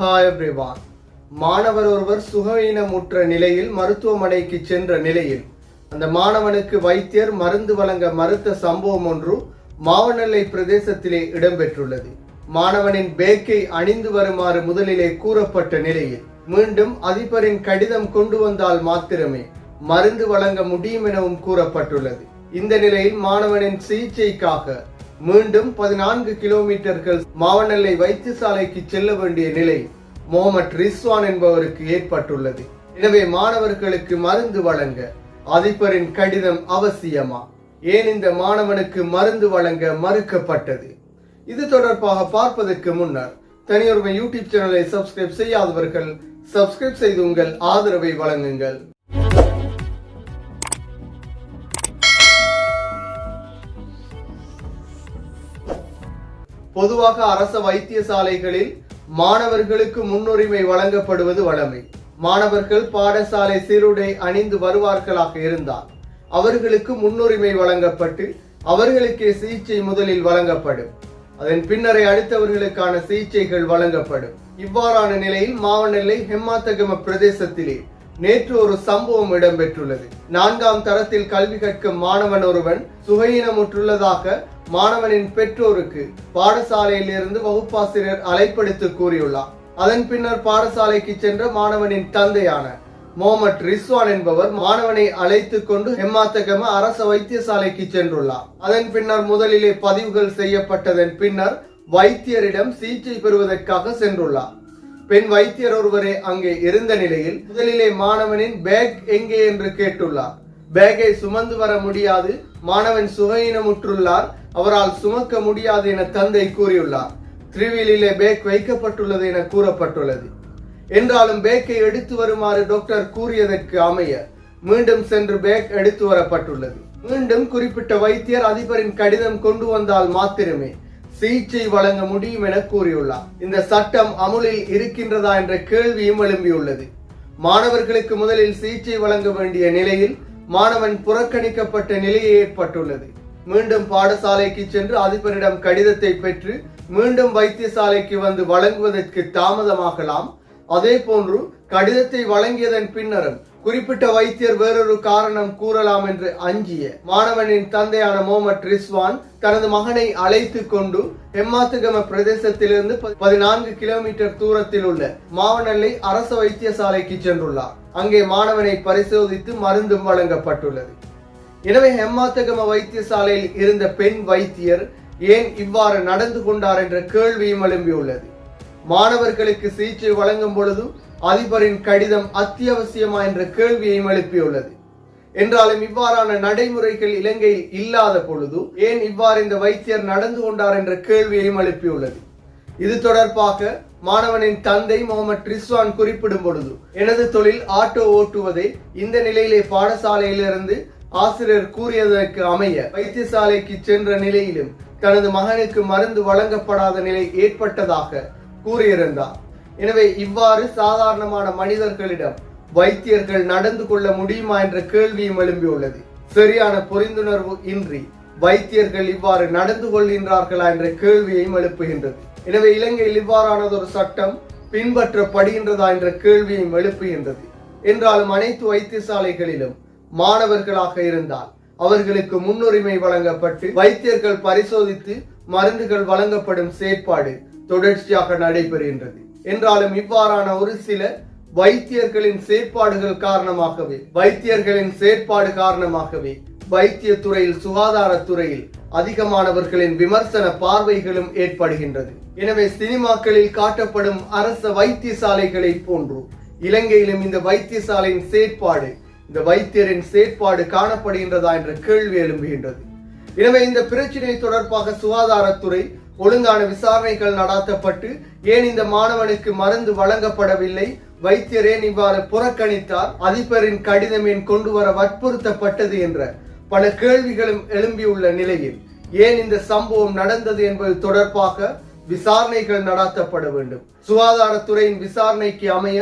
Hi everyone மாணவர் ஒருவர் சுகவீனமுற்ற நிலையில் மருத்துவமனைக்கு சென்ற நிலையில் அந்த மாணவனுக்கு வைத்தியர் மருந்து வழங்க மறுத்த சம்பவம் ஒன்று மாவனல்லை பிரதேசத்திலே இடம்பெற்றுள்ளது. மாணவனின் பேக்கை அணிந்து வருமாறு முதலிலே கூறப்பட்ட நிலையில் மீண்டும் அதிபரின் கடிதம் கொண்டு வந்தால் மாத்திரமே மருந்து வழங்க முடியும் எனவும் கூறப்பட்டுள்ளது. இந்த நிலையில் மாணவனின் சிகிச்சைக்காக மீண்டும் பதினான்கு கிலோமீட்டர்கள் மாவனல்லை வைத்தியசாலைக்கு செல்ல வேண்டிய நிலை முகமது ரிஸ்வான் என்பவருக்கு ஏற்பட்டுள்ளது. எனவே மாணவர்களுக்கு மருந்து வழங்க அதிபரின் கடிதம் அவசியமா? ஏன் இந்த மாணவனுக்கு மருந்து வழங்க மறுக்கப்பட்டது? இது தொடர்பாக பார்ப்பதற்கு முன்னர் தனியொருமை யூடியூப் சேனலை சப்ஸ்கிரைப் செய்யாதவர்கள் சப்ஸ்கிரைப் செய்து உங்கள் ஆதரவை வழங்குங்கள். பொதுவாக அரச வைத்தியசாலைகளில் மாணவர்களுக்கு முன்னுரிமை வழங்கப்படுவது வழமை. மாணவர்கள் பாடசாலை சீருடை அணிந்து வருவார்களாக இருந்தால் அவர்களுக்கு முன்னுரிமை வழங்கப்பட்டு அவர்களுக்கே சிகிச்சை முதலில் வழங்கப்படும். அதன் பின்னரை அடுத்தவர்களுக்கான சிகிச்சைகள் வழங்கப்படும். இவ்வாறான நிலையில் மாவனெல்லை ஹெம்மாத்தகம பிரதேசத்திலே நேற்று ஒரு சம்பவம் இடம்பெற்றுள்ளது. நான்காம் தரத்தில் கல்வி கற்கும் மாணவன் ஒருவன் சுகையினமுற்றுள்ளதாக மாணவனின் பெற்றோருக்கு பாடசாலையில் இருந்து வகுப்பாசிரியர் அலைப்படுத்து கூறியுள்ளார். அதன் பின்னர் பாடசாலைக்கு சென்ற மாணவனின் தந்தையான மொஹமட் ரிஸ்வான் என்பவர் மாணவனை அழைத்து கொண்டு ஹெம்மாத்தகம அரச வைத்தியசாலைக்கு சென்றுள்ளார். அதன் பின்னர் முதலிலே பதிவுகள் செய்யப்பட்டதன் பின்னர் வைத்தியரிடம் சிகிச்சை பெறுவதற்காக சென்றுள்ளார். பெண் வைத்தியர் ஒருவரே அங்கே இருந்த நிலையில் முதலிலே மாணவனின் பேக் எங்கே என்று கேட்டுள்ளார். பேக்கை சுமந்து வர முடியாது. மாணவன் சுகையினமுற்றுள்ளார். அவரால் சுமக்க முடியாது என தந்தை கூறியுள்ளார். திருவிலிலே பேக் வைக்கப்பட்டுள்ளது என கூறப்பட்டுள்ளது. என்றாலும் பேக்கை எடுத்து வருமாறு டாக்டர் கூறியதற்கு அமைய மீண்டும் சென்று பேக் எடுத்து வரப்பட்டுள்ளது. மீண்டும் குறிப்பிட்ட வைத்தியர் அதிபரின் கடிதம் கொண்டு வந்தால் மாத்திரமே. சிகிச்சை வழங்க முடியும் என கூறியுள்ளார். இந்த சட்டம் அமுலில் இருக்கின்றதா என்ற கேள்வியும் எழும்பியுள்ளது. மாணவர்களுக்கு முதலில் சிகிச்சை வழங்க வேண்டிய நிலையில் மாணவன் புறக்கணிக்கப்பட்ட நிலையே ஏற்பட்டுள்ளது. மீண்டும் பாடசாலைக்கு சென்று அதிபரிடம் கடிதத்தை பெற்று மீண்டும் வைத்தியசாலைக்கு வந்து வழங்குவதற்கு தாமதமாகலாம். அதே போன்று கடிதத்தை வழங்கியதன் பின்னரும் குறிப்பிட்ட வைத்தியர் வேறொரு காரணம் கூறலாம் என்று அஞ்சிய மாணவனின் தந்தையான மோமட் ரிஸ்வான் தனது மகனை அழைத்து கொண்டு ஹெம்மாத்துகம பிரதேசத்திலிருந்து பதினான்கு கிலோமீட்டர் தூரத்தில் உள்ள மாவனல்லை அரசு வைத்தியசாலைக்கு சென்றுள்ளார். அங்கே மாணவனை பரிசோதித்து மருந்தும் வழங்கப்பட்டுள்ளது. எனவே ஹெம்மாத்தகம வைத்தியசாலையில் இருந்த பெண் வைத்தியர் ஏன் இவ்வாறு நடந்து கொண்டார் என்ற கேள்வியும் எழும்பியுள்ளது. மாணவர்களுக்கு சிகிச்சை வழங்கும் பொழுது அதிபரின் கடிதம் அத்தியாவசியமா என்ற கேள்வியையும் எழுப்பியுள்ளது. என்றாலும் இவ்வாறான நடைமுறைகள் இலங்கையில் இல்லாத பொழுது ஏன் இவ்வாறு இந்த வைத்தியர் நடந்து கொண்டார் என்ற கேள்வியையும் எழுப்பியுள்ளது. இது தொடர்பாக மாணவனின் தந்தை முகமது ரிஸ்வான் குறிப்பிடும் பொழுது எனது தொழில் ஆட்டோ ஓட்டுவதை இந்த நிலையிலே பாடசாலையிலிருந்து ஆசிரியர் கூறியதற்கு அமைய வைத்தியசாலைக்கு சென்ற நிலையிலும் தனது மகனுக்கு மருந்து வழங்கப்படாத நிலை ஏற்பட்டதாக கூறியிருந்தார். எனவே இவ்வாறு சாதாரணமான மனிதர்களிடம் வைத்தியர்கள் நடந்து கொள்ள முடியுமா என்ற கேள்வியும் எழும்பியுள்ளது. சரியான புரிந்துணர்வு இன்றி வைத்தியர்கள் இவ்வாறு நடந்து கொள்கின்றார்களா என்ற கேள்வியையும் எழுப்புகின்றது. எனவே இலங்கையில் இவ்வாறானதொரு சட்டம் பின்பற்றப்படுகின்றதா என்ற கேள்வியையும் எழுப்புகின்றது. என்றாலும் அனைத்து வைத்தியசாலைகளிலும் மாணவர்களாக இருந்தால் அவர்களுக்கு முன்னுரிமை வழங்கப்பட்டு வைத்தியர்கள் பரிசோதித்து மருந்துகள் வழங்கப்படும் செயற்பாடு தொடர்ச்சியாக நடைபெறுகின்றது. என்றாலும் இவ்வாறான ஒரு சில வைத்தியர்களின் செயற்பாடுகள் காரணமாகவே வைத்தியர்களின் செயற்பாடு காரணமாகவே வைத்திய துறையில் சுகாதாரத்துறையில் அதிகமானவர்களின் விமர்சன பார்வைகளும் ஏற்படுகின்றது. எனவே சினிமாக்களில் காட்டப்படும் அரச வைத்தியசாலைகளை போன்று இலங்கையிலும் இந்த வைத்தியசாலையின் செயற்பாடு இந்த வைத்தியரின் செயற்பாடு காணப்படுகின்றதா என்ற கேள்வி எழும்புகின்றது. எனவே இந்த பிரச்சினை தொடர்பாக சுகாதாரத்துறை ஒழுங்கான விசாரணைகள் நடாத்தப்பட்டு ஏன் இந்த மாணவனுக்கு மருந்து வழங்கப்படவில்லை? வைத்தியர் ஏன் இவ்வாறு புறக்கணித்தார். அதிபரின் கடிதம் ஏன் கொண்டு வர வற்புறுத்தப்பட்டது என்ற பல கேள்விகளும் எழும்பியுள்ள நிலையில் ஏன் இந்த சம்பவம் நடந்தது என்பது தொடர்பாக விசாரணைகள் நடாத்தப்பட வேண்டும். சுகாதாரத்துறையின் விசாரணைக்கு அமைய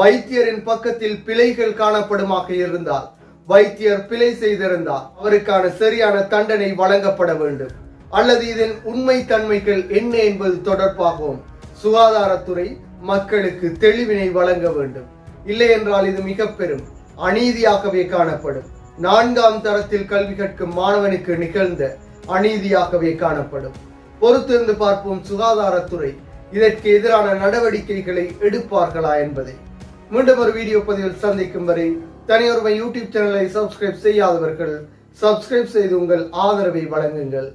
வைத்தியரின் பக்கத்தில் பிழைகள் காணப்படுமாக இருந்தால் வைத்தியர் பிழை செய்திருந்தால் அவருக்கான சரியான தண்டனை வழங்கப்பட வேண்டும். அல்லது இதன் உண்மை தன்மைகள் என்ன என்பது தொடர்பாகவும் சுகாதாரத்துறை மக்களுக்கு தெளிவினை வழங்க வேண்டும். இல்லை என்றால் இது மிக பெரும் அநீதியாகவே காணப்படும். நான்காம் தரத்தில் கல்வி கற்கும் மாணவனுக்கு நிகழ்ந்த அநீதியாகவே காணப்படும். பொறுத்திருந்து பார்ப்போம் சுகாதாரத்துறை இதற்கு எதிரான நடவடிக்கைகளை எடுப்பார்களா என்பதை. மீண்டும் ஒரு வீடியோ பதிவில் சந்திக்கும் வரை தனியொருமை யூடியூப் சேனலை சப்ஸ்கிரைப் செய்யாதவர்கள் சப்ஸ்கிரைப் செய்து உங்கள் ஆதரவை வழங்குங்கள்.